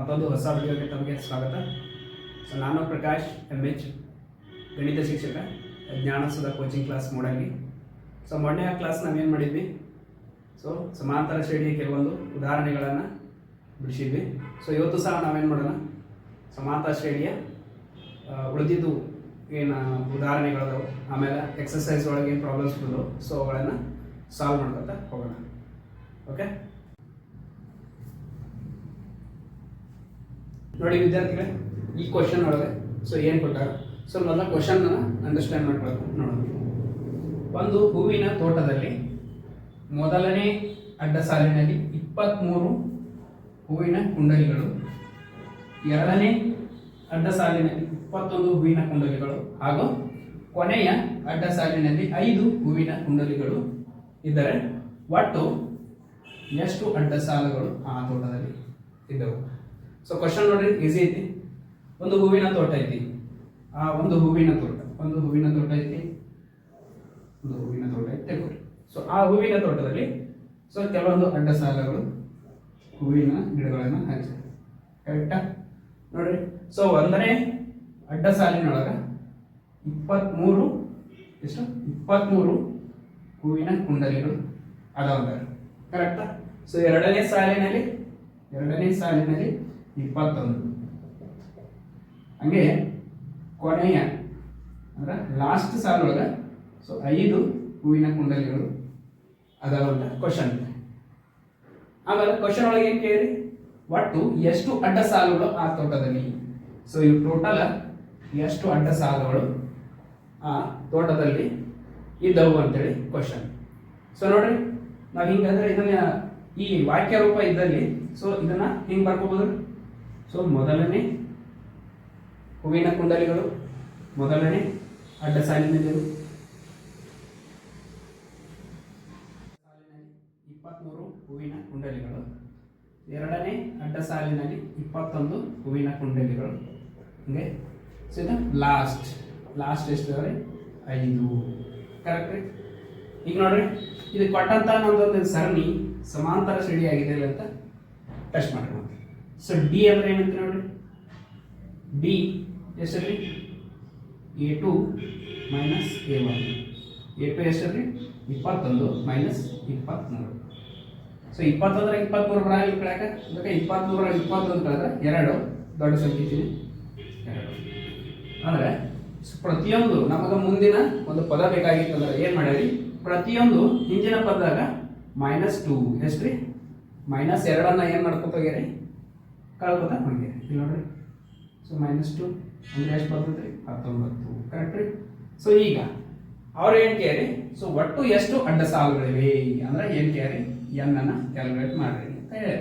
ಮತ್ತೊಂದು ಹೊಸ ವಿಡಿಯೋಗೆ ತಮಗೆ ಸ್ವಾಗತ. ಸೊ ನಾನು ಪ್ರಕಾಶ್ ಎಂ ಎಚ್ ಗಣಿತ ಶಿಕ್ಷಕ Jnanasudha coaching class Moodangi so ಮೊನ್ನೆ ಕ್ಲಾಸ್ ನಾವೇನು ಮಾಡಿದ್ವಿ? ಸೊ ಸಮಾಂತರ ಶ್ರೇಣಿಯ ಕೆಲವೊಂದು ಉದಾಹರಣೆಗಳನ್ನು ಬಿಡಿಸಿದ್ವಿ. ಸೊ ಇವತ್ತು ಸಹ ನಾವೇನು ಮಾಡೋಣ? ಸಮಾಂತರ ಶ್ರೇಣಿಯ ಉಳಿದಿದ್ದು ಏನು ಉದಾಹರಣೆಗಳದವು, ಆಮೇಲೆ ಎಕ್ಸಸೈಸ್ ಒಳಗೆ ಏನು ಪ್ರಾಬ್ಲಮ್ಸ್ ಬಂದವು ಸೊ ಅವುಗಳನ್ನು ಸಾಲ್ವ್ ಮಾಡ್ಕೊತಾ ಹೋಗೋಣ. ಓಕೆ ನೋಡಿ ವಿದ್ಯಾರ್ಥಿಗಳೇ, ಈ ಕ್ವಶನ್ ಒಳಗೆ ಸೊ ಏನು ಕೊಟ್ಟಾರ? ಸೊ ಮೊದಲ ಕ್ವಶನ್ ಅಂಡರ್ಸ್ಟ್ಯಾಂಡ್ ಮಾಡ್ಕೊಳ್ಬೇಕು ನೋಡೋಣ. ಒಂದು ಹೂವಿನ ತೋಟದಲ್ಲಿ ಮೊದಲನೇ ಅಡ್ಡ ಸಾಲಿನಲ್ಲಿ ಇಪ್ಪತ್ತ್ಮೂರು ಹೂವಿನ ಕುಂಡಲಿಗಳು, ಎರಡನೇ ಅಡ್ಡ ಸಾಲಿನಲ್ಲಿ ಇಪ್ಪತ್ತೊಂದು ಹೂವಿನ ಕುಂಡಲಿಗಳು ಹಾಗೂ ಕೊನೆಯ ಅಡ್ಡ ಸಾಲಿನಲ್ಲಿ ಐದು ಹೂವಿನ ಕುಂಡಲಿಗಳು ಇದ್ದರೆ ಒಟ್ಟು ಎಷ್ಟು ಅಡ್ಡ ಸಾಲುಗಳು ಆ ತೋಟದಲ್ಲಿ ಇದ್ದವು? ಸೊ ಕ್ವಶನ್ ನೋಡ್ರಿ ಈಸಿ ಐತಿ. ಒಂದು ಹೂವಿನ ತೋಟ ಐತಿ. ಆ ಒಂದು ಹೂವಿನ ತೋಟ, ಒಂದು ಹೂವಿನ ತೋಟ ಐತಿ. ಒಂದು ಹೂವಿನ ತೋಟ ಐತೆ ಸೊ ಆ ಹೂವಿನ ತೋಟದಲ್ಲಿ ಸೊ ಕೆಲವೊಂದು ಅಡ್ಡ ಸಾಲಗಳು ಹೂವಿನ ಗಿಡಗಳನ್ನು ಹಾಕಿ ಕರೆಕ್ಟಾ ನೋಡ್ರಿ ಸೊ ಒಂದನೇ ಅಡ್ಡ ಸಾಲಿನೊಳಗೆ ಇಪ್ಪತ್ತ್ಮೂರು ಎಷ್ಟು? ಇಪ್ಪತ್ತ್ಮೂರು ಹೂವಿನ ಕುಂಡಲಿಗಳು ಅದಾವ ಕರೆಕ್ಟಾ ಸೊ ಎರಡನೇ ಸಾಲಿನಲ್ಲಿ ಎರಡನೇ ಸಾಲಿನಲ್ಲಿ ಇಪ್ಪತ್ತೊಂದು. ಹಂಗೆ ಕೊನೆಯ, ಅಂದ್ರೆ ಲಾಸ್ಟ್ ಸಾಲೊಳಗೆ ಸೊ ಐದು ಹೂವಿನ ಕುಂಡಲಿಗಳು ಅದಾವಂತ ಕ್ವಶನ್ ಆಮೇಲೆ ಕ್ವಶನ್ ಒಳಗೆ ಏನು ಕೇಳಿ ಒಟ್ಟು ಎಷ್ಟು ಅಡ್ಡ ಸಾಲುಗಳು ಆ ತೋಟದಲ್ಲಿ? ಸೊ ಇವು ಟೋಟಲ್ ಎಷ್ಟು ಅಡ್ಡ ಸಾಲುಗಳು ಆ ತೋಟದಲ್ಲಿ ಇದ್ದವು ಅಂತೇಳಿ ಕ್ವಶನ್ ಸೊ ನೋಡ್ರಿ, ನಾವು ಹಿಂಗಂದ್ರೆ ಇದನ್ನ ಈ ವಾಕ್ಯ ರೂಪ ಇದ್ದಲ್ಲಿ ಸೊ ಇದನ್ನ ಹಿಂಗ್ ಬರ್ಕೋಬಹುದು ಸೊ ಮೊದಲನೇ ಹೂವಿನ ಕುಂಡಲಿಗಳು, ಮೊದಲನೇ ಅಡ್ಡ ಸಾಲಿನಲ್ಲಿರು ಸಾಲಿನಲ್ಲಿ ಇಪ್ಪತ್ತ್ಮೂರು ಹೂವಿನ ಕುಂಡಲಿಗಳು. ಎರಡನೇ ಅಡ್ಡ ಸಾಲಿನಲ್ಲಿ ಇಪ್ಪತ್ತೊಂದು ಹೂವಿನ ಕುಂಡಲಿಗಳು. ಹಂಗೆ? ಸೊ ಇದು ಲಾಸ್ಟ್ ಲಾಸ್ಟ್ ಎಷ್ಟು ಅಂದರೆ ಐದು. ಕರೆಕ್ಟ್ ರೀ? ಈಗ ನೋಡ್ರಿ, ಇದು ಕೊಟ್ಟಂತ ನಮ್ದೊಂದು ಸರಣಿ ಸಮಾಂತರ ಶ್ರೇಣಿ ಆಗಿದೆ ಅಂತ ಟೆಸ್ಟ್ ಮಾಡೋಣ ಸೊ ಡಿ ಅಂದ್ರೆ ಏನಂತ ನೋಡ್ರಿ? D ಎಷ್ಟರಲ್ಲಿ a two minus a one a two ಎಷ್ಟರಲ್ಲಿ ಇಪ್ಪತ್ತೊಂದು ಮೈನಸ್ ಇಪ್ಪತ್ತ್ಮೂರು ಸೊ ಇಪ್ಪತ್ತೊಂದರ ಇಪ್ಪತ್ತ್ಮೂರು ಬರಲಿ ಕಳೆಕ ಅದಕ್ಕೆ ಇಪ್ಪತ್ತ್ಮೂರ ಇಪ್ಪತ್ತೊಂದು ಕಳೆದ್ರೆ ಎರಡು ದೊಡ್ಡ ಸಂಖ್ಯೆ ಎರಡು. ಅಂದರೆ ಪ್ರತಿಯೊಂದು ನಮಗೆ ಮುಂದಿನ ಒಂದು ಪದ ಬೇಕಾಗಿತ್ತು ಅಂದ್ರೆ ಏನು ಮಾಡ್ಯಾರಿ? ಪ್ರತಿಯೊಂದು ಹಿಂದಿನ ಪದದಾಗ ಮೈನಸ್ ಟು ಎಷ್ಟು ರೀ ಮೈನಸ್ ಎರಡನ್ನು ಏನು ಮಾಡ್ಕೊತ ಹೋಗ್ಯಾರಿ? ಕಳ್ಕೊತ ಹೋಗ್ಯಾರಿ ಇಲ್ಲಿ ನೋಡ್ರಿ. ಸೊ ಮೈನಸ್ ಟು ಅಂದ್ರೆ ಎಷ್ಟು ಬರ್ತದೆ ರೀ ಹತ್ತೊಂಬತ್ತು. ಕರೆಕ್ಟ್ ರೀ? ಸೊ ಈಗ ಅವ್ರು ಏನು ಕೇಳಿ ಸೊ ಒಟ್ಟು ಎಷ್ಟು ಅಡ್ಡ ಸಾಲುಗಳಿವೆ? ಅಂದ್ರೆ ಏನು ಕೇಳಿ ಎನ್ ಅನ್ನ ಕ್ಯಾಲ್ಕುಲೇಟ್ ಮಾಡ್ರಿ ಅಂತ ಹೇಳಿ.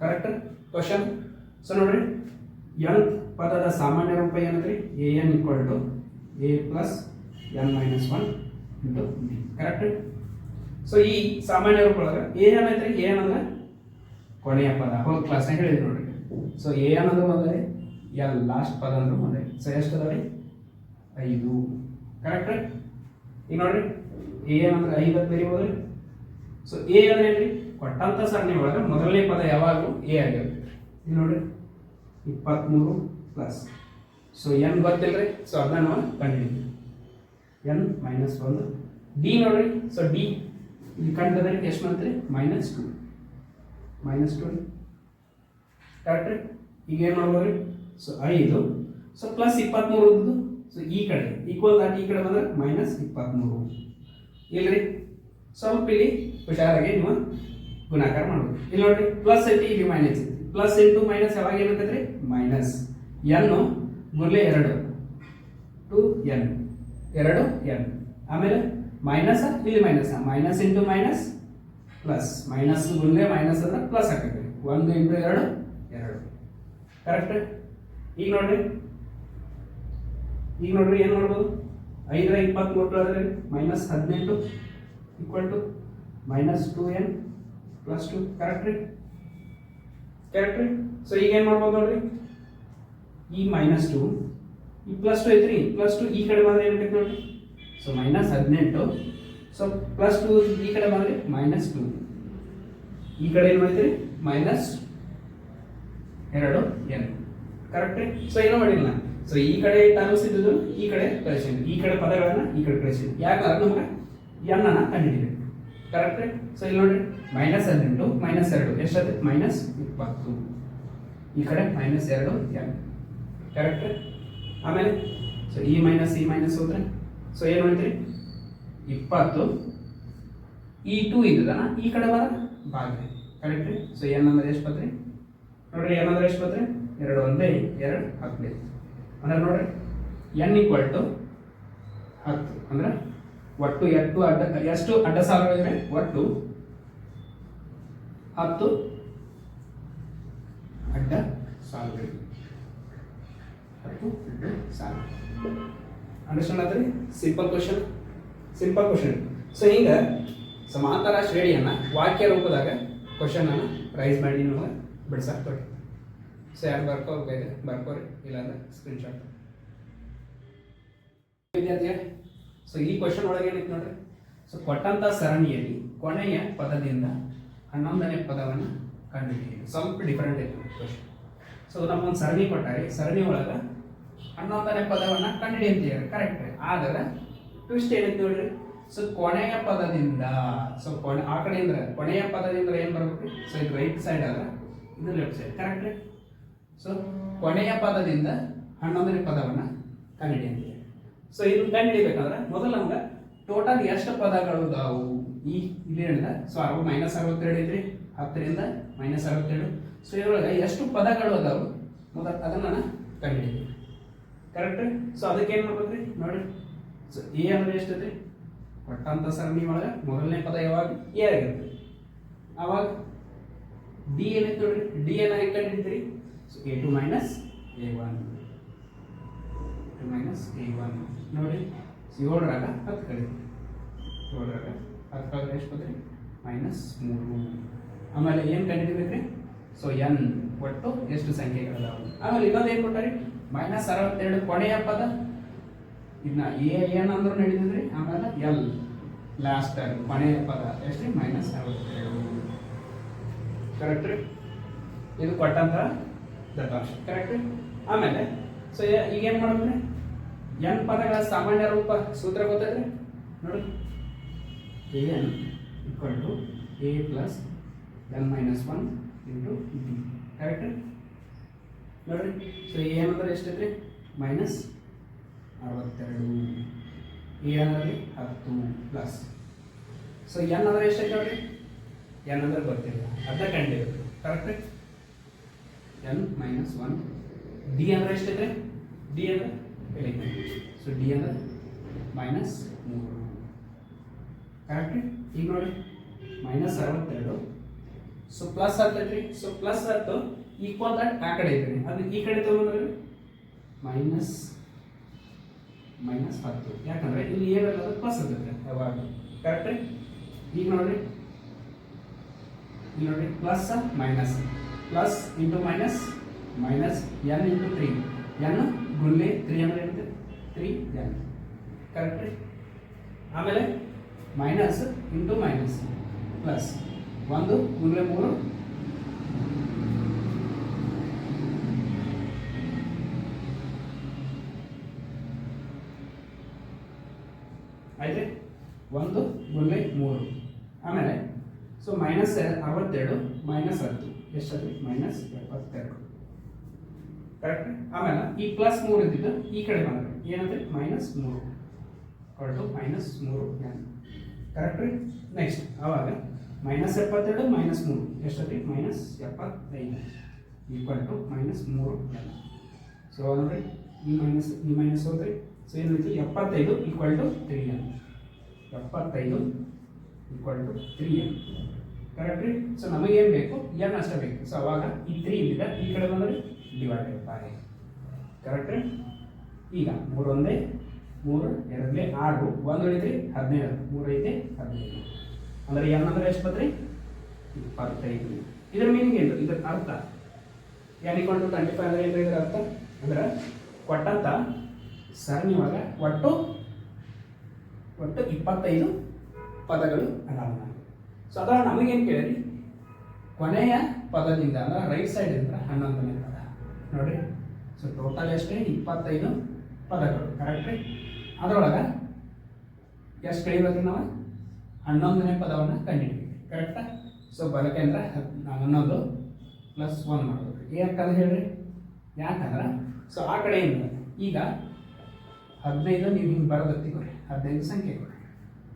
ಕರೆಕ್ಟ್ ಕ್ವಶನ್ ಸೊ ನೋಡ್ರಿ. ಎನ್ ಪದದ ಸಾಮಾನ್ಯ ರೂಪ ಏನಂದ್ರಿ? A n equal to a plus n minus one into b correct so ಈ ಸಾಮಾನ್ಯ ರೂಪ ಒಳಗೆ ಏನೇನೈತ್ರಿ ಏನಂದ್ರೆ ಕೊನೆಯ ಪದ ಹೋದ ಕ್ಲಾಸ್ನಾಗ ಹೇಳಿದ್ವಿ ನೋಡ್ರಿ. ಸೊ ಎ ಅನ್ನೋದು ಒಂದೇ ಎಲ್ ಲಾಸ್ಟ್ ಪದ ಅಂದ್ರೆ ಒಂದೇ ಸೊ ಎಷ್ಟು ಅದಾವೆ ಐದು. ಕರೆಕ್ಟ್ ಈಗ ನೋಡ್ರಿ ಎ ಅಂದ್ರೆ ಐದು ಅಂತ ಬರೀಬೋದ್ರಿ? ಸೊ ಎ ಅಂದ್ರೆ ಏನ್ರಿ? ಕೊಟ್ಟಂತ ಸರಣಿ ಒಳಗೆ ಮೊದಲನೇ ಪದ ಯಾವಾಗಲೂ ಎ ಆಗಿರುತ್ತೆ. ಈಗ ನೋಡ್ರಿ ಇಪ್ಪತ್ತ್ಮೂರು ಪ್ಲಸ್ ಸೊ ಎನ್ ರೀ ಸೊ ಅದನ್ನ ನಾವು ಕಂಡಿದ್ದೀವಿ ಎನ್ ಮೈನಸ್ ಒಂದು. ಡಿ ನೋಡ್ರಿ? ಸೊ ಡಿ ಇಲ್ಲಿ ಕಂಡು ಎಷ್ಟು ಮಾಡ್ತೀರಿ? Minus two minus two correct ರೀ ಈಗ ಏನು ಮಾಡ್ಬೋದು ಸೊ ಐದು. ಸೊ ಪ್ಲಸ್ ಇಪ್ಪತ್ತ್ಮೂರು ಸೊ ಈ ಕಡೆ. ಈಕ್ವಲ್ ದಾಟ್ ಈ ಕಡೆ ಬಂದ್ರೆ ಮೈನಸ್ ಇಪ್ಪತ್ತ್ಮೂರು ಇಲ್ರಿ? ಸ್ವಲ್ಪ ಇಲ್ಲಿ ಹುಷಾರಾಗಿ ನೀವು ಗುಣಾಕಾರ ಮಾಡ್ಬೋದು. ಇಲ್ಲಿ ನೋಡ್ರಿ ಪ್ಲಸ್ ಐತಿ ಇಲ್ಲಿ ಮೈನಸ್ ಐತಿ. ಪ್ಲಸ್ ಇಂಟು ಮೈನಸ್ ಯಾವಾಗ ಏನಾಗ್ತೈತ್ರಿ ಮೈನಸ್ ಎನ್ನು ಗುರ್ಲೆ ಎರಡು. ಟು ಎನ್ ಎರಡು ಎನ್ ಆಮೇಲೆ ಮೈನಸ್ ಇಲ್ಲಿ minus minus into minus plus minus ಗುಂಡ್ಲೆ minus ಅಂದ್ರೆ ಪ್ಲಸ್ ಆಗ್ತೈತೆ. ಒಂದು ಇಂಟು ಎರಡು ಕರೆಕ್ಟ್ ಈಗ ನೋಡ್ರಿ. ಈಗ ನೋಡ್ರಿ ಏನು ಮಾಡ್ಬೋದು? ಐದರ ಇಪ್ಪತ್ತ್ಮೂರು ಆದ್ರೆ ಮೈನಸ್ ಹದಿನೆಂಟು equal to minus two n plus two correct ರೀ? ಕರೆಕ್ಟ್ ರೀ? ಸೊ ಈಗ ಏನು ಮಾಡ್ಬೋದು ನೋಡ್ರಿ? ಈ ಮೈನಸ್ ಟು ಈ ಪ್ಲಸ್ ಟು ಐತ್ರಿ. ಪ್ಲಸ್ ಟು ಈ ಕಡೆ ಬಂದ್ರೆ ಏನ್ಬೇಕು ನೋಡ್ರಿ? ಸೊ ಮೈನಸ್ ಹದಿನೆಂಟು. ಸೊ ಪ್ಲಸ್ ಟು ಈ ಕಡೆ ಬಂದ್ರೆ ಮೈನಸ್ ಟು ಈ ಕಡೆ ಏನು ಮಾಡ್ತೀರಿ? ಮೈನಸ್ ಎರಡು, ಎನ್. ಕರೆಕ್ಟ್ ಸೊ ಏನೋ ಮಾಡಿಲ್ಲ. ಸೊ ಈ ಕಡೆ ಟರ್ಮ್ಸ್ ಇದ್ದುದು ಈ ಕಡೆ ಕಳಿಸಿದ್ವಿ ಈ ಕಡೆ ಪದಗಳನ್ನ ಈ ಕಡೆ ಕಳಿಸಿದ್ವಿ ಯಾಕಂದ್ರೆ ನಮಗೆ ಎನ್ ಅನ್ನ ಕಂಡುಹಿಡಿಬೇಕು. ಕರೆಕ್ಟ್ ಸೊ ಇಲ್ಲಿ ನೋಡಿ ಮೈನಸ್ ಹದಿನೆಂಟು ಮೈನಸ್ ಎರಡು. ಎಷ್ಟಾದ್ರೆ ಮೈನಸ್ ಇಪ್ಪತ್ತು. ಈ ಕಡೆ ಮೈನಸ್ ಎರಡು ಎನ್ ಕರೆಕ್ಟ್ ಆಮೇಲೆ ಸೊ ಈ ಮೈನಸ್ ಈ ಮೈನಸ್ ಹೋದ್ರೆ? ಸೊ ಏನು ಹೇಳ್ತೀರಿ ಇಪ್ಪತ್ತು. ಈ ಟೂ ಇದ್ದದನ ಈ ಕಡೆ ಬರ? ಬಾಗ್ರಿ ಕರೆಕ್ಟ್ ಸೊ ಎನ್ ಅಂದ್ರೆ ಎಷ್ಟು ಬತ್ರಿ ನೋಡ್ರಿ, ಏನಾದ್ರೆ ಎಷ್ಟು ಬರ್ತದೆ ಎರಡು ಒಂದೇ, ಎರಡು ಹತ್ತು ಅಂದ್ರೆ ನೋಡ್ರಿ ಎನ್ ಈಕ್ವಲ್ ಟು ಹತ್ತು. ಅಂದ್ರೆ ಒಟ್ಟು ಎಷ್ಟು ಅಡ್ಡ ಎಷ್ಟು ಅಡ್ಡ ಸಾಲುಗಳಿವೆ? ಒಟ್ಟು ಹತ್ತು ಅಡ್ಡ ಸಾಲುಗಳಿವೆ. ಹತ್ತು ಅಡ್ಡ ಅಂಡರ್ಸ್ಟ್ಯಾಂಡ್ ಆದ್ರಿ simple question simple question so ಹಿಂಗ ಸಮಾಂತರ ಶ್ರೇಣಿಯನ್ನ ವಾಕ್ಯ ರೂಪದಾಗ ಕ್ವಶನ್ ಅನ್ನ ರೈಸ್ ಮಾಡಿ ನಮಗೆ ಬಿಡ್ಸಕ್ ಕೊಡಿ ಸೊ ಯಾರು ಹೋಗ್ಬೇಕು ಬರ್ಕೋರಿ, ಇಲ್ಲಾಂದ್ರೆ ಸ್ಕ್ರೀನ್ ಶಾಟ್ ವಿದ್ಯಾರ್ಥಿಗಳೇ ಸೊ ಈ ಕ್ವಶನ್ ಒಳಗೆ ಏನಿತ್ತು ನೋಡ್ರಿ? ಸೊ ಕೊಟ್ಟಂತ ಸರಣಿಯಲ್ಲಿ ಕೊನೆಯ ಪದದಿಂದ ಹನ್ನೊಂದನೇ ಪದವನ್ನು ಕಂಡುಹಿಡಿಯಿರಿ. ಸ್ವಲ್ಪ ಡಿಫರೆಂಟ್ ಐತೆ ಕ್ವಶನ್ ಸೊ ನಮ್ಮೊಂದು ಸರಣಿ ಕೊಟ್ಟಾರೆ. ಸರಣಿ ಒಳಗೆ ಹನ್ನೊಂದನೇ ಪದವನ್ನು ಕಂಡುಹಿಡಿ ಕರೆಕ್ಟ್ ಆದರೆ ಟ್ವಿಸ್ಟ್ ಏನೈತೆ ನೋಡ್ರಿ? ಸೊ ಕೊನೆಯ ಪದದಿಂದ ಸೊ ಕೊನೆ, ಆ ಕಡೆಯಿಂದ, ಕೊನೆಯ ಪದದಿಂದ ಏನು ಬರ್ಬೇಕು? ಸೊ ಇದು ರೈಟ್ ಸೈಡ್ ಅಲ್ಲ. ಇದು ಲೆಫ್ಟ್ ಸೈಡ್ ಕರೆಕ್ಟ್ ಸೊ ಕೊನೆಯ ಪದದಿಂದ ಹನ್ನೊಂದನೇ ಪದವನ್ನು ಕಂಡುಹಿಡಿ ಸೊ ಇದು ಕಂಡುಹಿಡಿಬೇಕಂದ್ರೆ ಮೊದಲು ನಮ್ಗೆ ಟೋಟಲ್ ಎಷ್ಟು ಪದಗಳು ಇದಾವು? ಈ ಇಲ್ಲಿ ಇಲ್ಲಿಂದ ಸೊ ಅರವ ಮೈನಸ್ ಅರವತ್ತೆರಡು ಐತ್ರಿ. ಹತ್ತರಿಂದ ಮೈನಸ್ ಅರವತ್ತೆರಡು. ಸೊ ಇದ್ರೊಳಗೆ ಎಷ್ಟು ಪದಗಳು ಅದಾವು ಮೊದಲ ಅದನ್ನ ನಾನು ಕರೆಕ್ಟ್ ಸೊ ಅದಕ್ಕೆ ಏನು ಮಾಡ್ಬೇಕ್ರಿ? ನೋಡಿ. ಸೊ ಎ ಅಂದ್ರೆ ಎಷ್ಟೈತಿ ಕೊಟ್ಟಂತ ಸರಣಿ ಒಳಗೆ ಮೊದಲನೇ ಪದ ಯಾವಾಗ? ಎ ಆಗಿರುತ್ತೆ. ಅವಾಗ ಡಿ ಏನೈತೆ ನೋಡ್ರಿ ಡಿ ಏನ ಹೆಂಗೆ ಕಂಡುಹಿಡಿತೀರಿ so a two minus a one two minus a one ನೋಡಿ ಏಳರಾಗ ಹತ್ತು ಕಡೆ. ಏಳರಾಗ ಹತ್ತು ಕಳೆದ್ರೆ ಎಷ್ಟು ಬಂದ್ರಿ? ಮೈನಸ್ ಮೂರು. ಆಮೇಲೆ ಏನು ಕಂಡುಹಿಡಿಬೇಕ್ರಿ ಸೊ ಎನ್ ಒಟ್ಟು ಎಷ್ಟು ಸಂಖ್ಯೆಗಳದಾವು? ಆಮೇಲೆ ಇನ್ನೊಂದು ಏನು ಕೊಟ್ಟಾರಿ? ಮೈನಸ್ ಅರವತ್ತೆರಡು ಕೊನೆಯ ಪದ. ಇದನ್ನ ಎ ಎನ್ ಅಂದ್ರೂ ನಡೀತದ್ರಿ? ಆಮೇಲೆ ಎಲ್ ಲಾಸ್ಟ್ ಕೊನೆಯ ಪದ. ಎಷ್ಟು ಮೈನಸ್ ಅರವತ್ತೆರಡು. ಕರೆಕ್ಟ್ ರೀ? ಇದು ಕೊಟ್ಟಂತ ದತ್ತಾಂಶ. ಕರೆಕ್ಟ್ ಆಮೇಲೆ ಸೊ ಈಗ ಏನು ಎನ್ ಪದಗಳ ಸಾಮಾನ್ಯ ರೂಪ ಸೂತ್ರ ಗೊತ್ತೈತ್ರಿ? ನೋಡಿ a n equal to a plus n minus one into b correct ನೋಡ್ರಿ. ಸೊ ಎ ಅಂದ್ರೆ ಎಷ್ಟೈತ್ರಿ? ಮೈನಸ್ ಅರವತ್ತೆರಡು. ಎ ಅಂದ್ರೆ ಹತ್ತು ಪ್ಲಸ್ ಸೊ ಎನ್ ಅಂದ್ರೆ ಎಷ್ಟೈತೆ ನೋಡ್ರಿ? ಎನ್ ಅಂದ್ರೆ ಗೊತ್ತಿಲ್ಲ ಅರ್ಧ ಕಂಡಿರುತ್ತೆ correct n minus one d ಅಂದ್ರೆ ಎಷ್ಟಿದೆ ಡಿ ಅಂದ್ರೆ ಹೇಳಿದ್ದೆ ಸೊ ಡಿ ಅಂದ್ರೆ ಮೈನಸ್ ಮೂರು. ಕರೆಕ್ಟ್ ಈಗ ನೋಡಿ. ಮೈನಸ್ ಅರವತ್ತೆರಡು. ಸೊ ಪ್ಲಸ್ ಹತ್ತೈತ್ರಿ ಸೊ ಪ್ಲಸ್ ಹತ್ತು ಈಕ್ವಲ್ ದಟ್ ಆ ಕಡೆ ಐತ್ರಿ ಅದು ಈ ಕಡೆ ತಗೊಂಡ್ರಿ ಮೈನಸ್ ಮೈನಸ್ ಹತ್ತು. ಯಾಕಂದ್ರೆ ಇಲ್ಲಿ ಏನಲ್ಲ ಪ್ಲಸ್ ಹತ್ತೈತೆ ಯಾವಾಗ ಕರೆಕ್ಟ್ ಈಗ ನೋಡ್ರಿ ಇಲ್ಲಿ ನೋಡಿ plus minus plus into minus minus n into three n ಗುಂಡ್ಲಿ three ಅಂದ್ರೆ ತ್ರೀ ಎನ್ ಕರೆಕ್ಟ್ ಆಮೇಲೆ ಮೈನಸ್ ಇಂಟು ಮೈನಸ್ ಪ್ಲಸ್ ಒಂದು ಗುಂಡ್ಲೆ ಮೂರು. ಆಯ್ತು? ಒಂದು ಗುಂಡ್ಲೆ ಮೂರು. ಆಮೇಲೆ ಸೊ ಮೈನಸ್ ಅರವತ್ತೆರಡು ಮೈನಸ್ ಹತ್ತು. ಎಷ್ಟಾದ್ರಿ ಮೈನಸ್ ಎಪ್ಪತ್ತೆರಡು. ಕರೆಕ್ಟ್ ಆಮೇಲೆ ಈ ಪ್ಲಸ್ ಮೂರು ಇದ್ದಿದ್ದು ಈ ಕಡೆ ಬಂದ್ರೆ ಏನಂದ್ರೆ ಮೈನಸ್ ಮೂರು. ಕೊಟ್ಟು ಮೈನಸ್ ಮೂರು ಎನ್ ಕರೆಕ್ಟ್ ರೀ? ನೆಕ್ಸ್ಟ್ ಆವಾಗ ಮೈನಸ್ ಎಪ್ಪತ್ತೆರಡು ಮೈನಸ್ ಮೂರು. ಎಷ್ಟಾದ್ರಿ ಮೈನಸ್ ಎಪ್ಪತ್ತೈದು. ಈಕ್ವಲ್ ಟು ಮೈನಸ್ ಮೂರು ಎನ್ ಸೊ ಅಂದರೆ ಈ ಮೈನಸ್ ಈ ಮೈನಸ್ ಹೋದ್ರಿ ಸೊ ಏನಾಯ್ತು ಎಪ್ಪತ್ತೈದು ಈಕ್ವಲ್ ಟು ತ್ರೀ ಎನ್ ಎಪ್ಪತ್ತೈದು equal to three n correct ರೀ? ಸೊ ನಮಗೇನು ಬೇಕು? ಎನ್ ಅಷ್ಟೇ ಬೇಕು. ಸೊ ಅವಾಗ ಈ ತ್ರೀ ಇದ್ದಿದ್ದ ಈ ಕಡೆ ಬಂದರೆ ಡಿವೈಡೆಡ್ ಬೈ ಕರೆಕ್ಟ್ ರೀ? ಈಗ ಮೂರು ಒಂದೇ, ಮೂರು ಎರಡನೇ ಆರು. ಒಂದು ಉಳಿತ್ರಿ ಹದಿನೈದು. ಮೂರು ಐತೆ, ಹದಿನೈದು. ಅಂದರೆ ಎನ್ ಅಂದ್ರೆ ಎಷ್ಟು ಬತ್ರಿ ಇಪ್ಪತ್ತೈದು. ಇದ್ರ ಮೀನಿಂಗ್ ಏನು? ಇದ್ರ ಅರ್ಥ. N equal to twenty five ಅಂದ್ರೆ ಏನು ಇದ್ರ ಅರ್ಥ? ಅಂದ್ರೆ ಕೊಟ್ಟಂತ ಸರಣಿ ಒಳಗೆ ಒಟ್ಟು ಒಟ್ಟು ಇಪ್ಪತ್ತೈದು ಪದಗಳು ಅದಾವ. ಸೊ ಅದರ ನಮಗೇನು ಕೇಳಿ ಕೊನೆಯ ಪದದಿಂದ ಅಂದ್ರೆ ರೈಟ್ ಸೈಡ್ ಇಂದ ಹನ್ನೊಂದನೇ ಪದ. ನೋಡ್ರಿ? ಸೊ ಟೋಟಲ್ ಎಷ್ಟೇ? ಇಪ್ಪತ್ತೈದು ಪದಗಳು. ಕರೆಕ್ಟ್ ರೀ? ಅದರೊಳಗೆ ಎಷ್ಟು ಕಳಿಬೇಕು ನಾವು? ಹನ್ನೊಂದನೇ ಪದವನ್ನು ಕಂಡುಹಿಡಿತೀವಿ ಕರೆಕ್ಟಾ ಸೊ ಬಲಕೆ ಅಂದ್ರೆ ಹದ್- ಹನ್ನೊಂದು ಪ್ಲಸ್ ಒನ್ ಮಾಡಬೇಕು. ಯಾಕಂದ್ರೆ ಹೇಳ್ರಿ? ಯಾಕಂದ್ರೆ ಸೊ ಆ ಕಡೆಯಿಂದ ಈಗ ಹದಿನೈದು, ನೀವು ಹಿಂಗೆ ಬರೋದತ್ತಿ ಕೊಡಿ ಹದಿನೈದು ಸಂಖ್ಯೆ ಕೊಡಿ